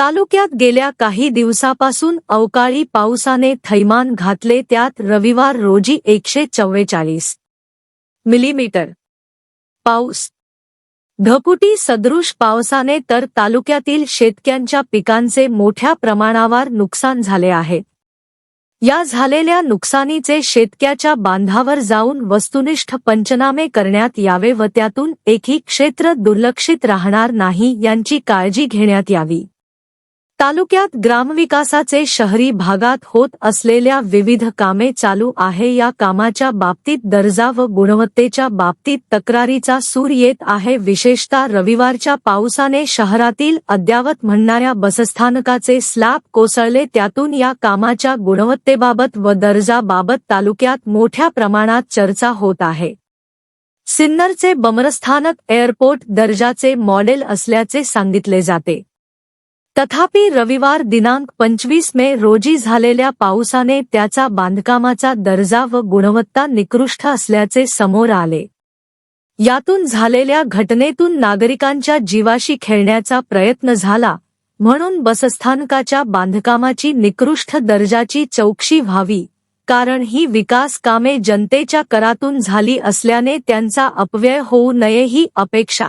तालुक्यात गेल्या काही दिवसापासून अवकाळी पावसाने थैमान घातले त्यात रविवार रोजी एकशे चव्वेचाळीस मिलीमीटर पाऊस. ढकुटी सदृश पावसाने तर तालुक्यातील शेतक्यांच्या पिकांचे मोठ्या प्रमाणावर नुकसान झाले आहे. या झालेल्या नुकसानीचे शेतक्याच्या बांधावर जाऊन वस्तुनिष्ठ पंचनामे करण्यात यावे व त्यातून एकही क्षेत्र दुर्लक्षित राहणार नाही यांची काळजी घेण्यात यावी. तालुक्यात ग्रामविकासाचे शहरी भागात होत असलेल्या विविध कामे चालू आहे. या कामाच्या बाबतीत दर्जा व गुणवत्तेच्या बाबतीत तक्रारीचा सूर येत आहे. विशेषतः रविवारच्या पावसाने शहरातील अद्यावत म्हणणाऱ्या बसस्थानकाचे स्लॅब कोसळले. त्यातून या कामाच्या गुणवत्तेबाबत व दर्जाबाबत तालुक्यात मोठ्या प्रमाणात चर्चा होत आहे. सिन्नरचे बमरस्थानक एअरपोर्ट दर्जाचे मॉडेल असल्याचे सांगितले जाते. तथापि रविवार दिनांक पंचवीस मे रोजी झालेल्या पावसाने त्याचा बांधकामाचा दर्जा व गुणवत्ता निकृष्ट असल्याचे समोर आले. यातून झालेल्या घटनेतून नागरिकांच्या जीवाशी खेळण्याचा प्रयत्न झाला म्हणून बसस्थानकाच्या बांधकामाची निकृष्ट दर्जाची चौकशी व्हावी कारण ही विकास कामे जनतेच्या करातून झाली असल्याने त्यांचा अपव्यय होऊ नये ही अपेक्षा.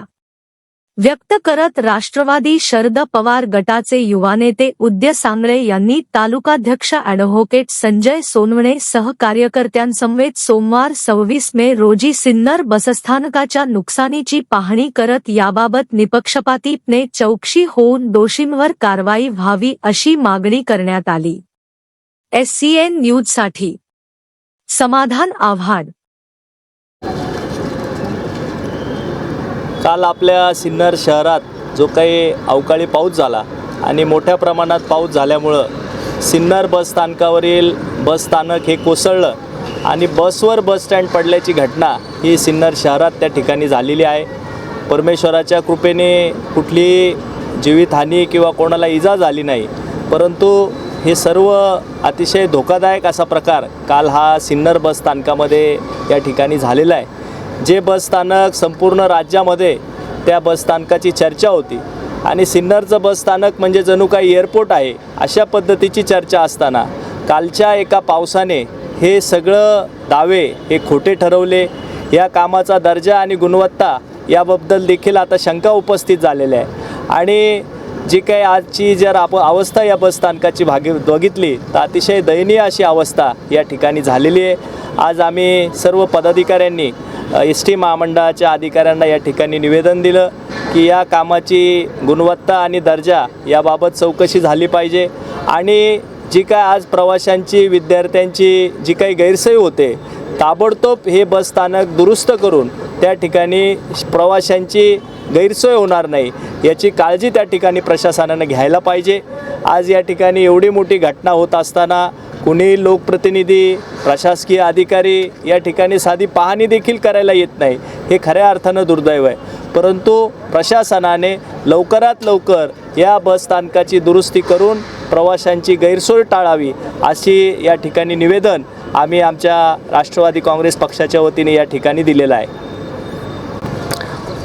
व्यक्त करत राष्ट्रवादी शरद पवार गटाचे युवा नेते उद्य सांगळे यांनी तालुकाध्यक्ष अॅडव्होकेट संजय सोनवणे सह कार्यकर्त्यांसमवेत सोमवार सव्वीस मे रोजी सिन्नर बसस्थानकाच्या नुकसानीची पाहणी करत याबाबत निपक्षपातीपणे चौकशी होऊन दोषींवर कारवाई व्हावी अशी मागणी करण्यात आली. एससीएन न्यूजसाठी समाधान आव्हाड काल आपल्या सिन्नर शहरात जो काही अवकाळी पाऊस झाला आणि मोठ्या प्रमाणात पाऊस झाल्यामुळं सिन्नर बस स्थानकावरील बस स्थानक हे कोसळलं आणि बसवर बस स्टँड पडल्याची घटना ही सिन्नर शहरात त्या ठिकाणी झालेली आहे. परमेश्वराच्या कृपेने कुठलीही जीवितहानी किंवा कोणाला इजा झाली नाही परंतु हे सर्व अतिशय धोकादायक असा प्रकार काल हा सिन्नर बस स्थानकामध्ये या ठिकाणी झालेला आहे. जे बसस्थानक संपूर्ण राज्यामध्ये त्या बसस्थानकाची चर्चा होती. आणि सिन्नरचं बसस्थानक म्हणजे जणू काही एअरपोर्ट आहे अशा पद्धतीची चर्चा असताना कालच्या एका पावसाने हे सगळं दावे हे खोटे ठरवले. या कामाचा दर्जा आणि गुणवत्ता याबद्दल देखील आता शंका उपस्थित झालेल्या आहे आणि जी काही आजची जर आप अवस्था या बसस्थानकाची भागी बघितली तर अतिशय दयनीय अशी अवस्था या ठिकाणी झालेली आहे. आज आम्ही सर्व पदाधिकाऱ्यांनी एस टी महामंडळाच्या अधिकाऱ्यांना या ठिकाणी निवेदन दिलं की या कामाची गुणवत्ता आणि दर्जा याबाबत चौकशी झाली पाहिजे. आणि जी काय आज प्रवाशांची विद्यार्थ्यांची जी काही गैरसोय होते ताबडतोब हे बसस्थानक दुरुस्त करून त्या ठिकाणी प्रवाशांची गैरसोय होणार नाही याची काळजी त्या ठिकाणी प्रशासनानं घ्यायला पाहिजे. आज या ठिकाणी एवढी मोठी घटना होत असताना कुणी लोकप्रतिनिधी प्रशासकीय अधिकारी या ठिकाणी साधी पाहणी देखील करायला येत नाही हे खऱ्या अर्थानं दुर्दैव आहे. परंतु प्रशासनाने लवकरात लवकर या बसस्थानकाची दुरुस्ती करून प्रवाशांची गैरसोय टाळावी अशी या ठिकाणी निवेदन आम्ही आमच्या राष्ट्रवादी काँग्रेस पक्षाच्या वतीने या ठिकाणी दिलेलं आहे.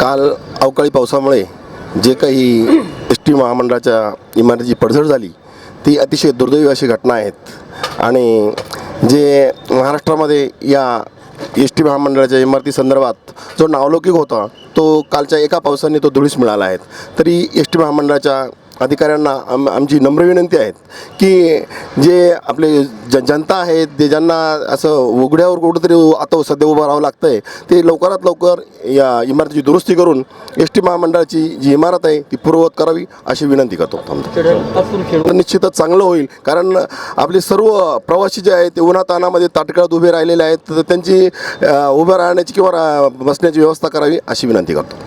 काल अवकाळी पावसामुळे जे काही एस टी महामंडळाच्या इमारतीची पडझड झाली ती अतिशय दुर्दैवी अशी घटना आहेत. आणि जे महाराष्ट्रामध्ये या एस टी महामंडळाच्या इमारती संदर्भात जो नावलौकिक होता तो कालच्या एका पावसाने तो धुळीस मिळाला आहे. तरी एस टी महामंडळाच्या अधिकाऱ्यांना आम आमची नम्र विनंती आहेत की जे आपले ज जनता आहेत जे ज्यांना असं उघड्यावर कुठंतरी आता सध्या उभं राहावं लागतं आहे ते लवकरात लवकर या इमारतीची दुरुस्ती करून एस टी महामंडळाची जी इमारत आहे ती पूर्ववत करावी अशी विनंती करतो. थांबतो निश्चितच चांगलं होईल कारण आपले सर्व प्रवासी जे आहेत ते उन्हातानामध्ये ताटकळत उभे राहिलेले आहेत तर त्यांची अ, उभं राहण्याची किंवा रा- बसण्याची व्यवस्था करावी अशी विनंती करतो.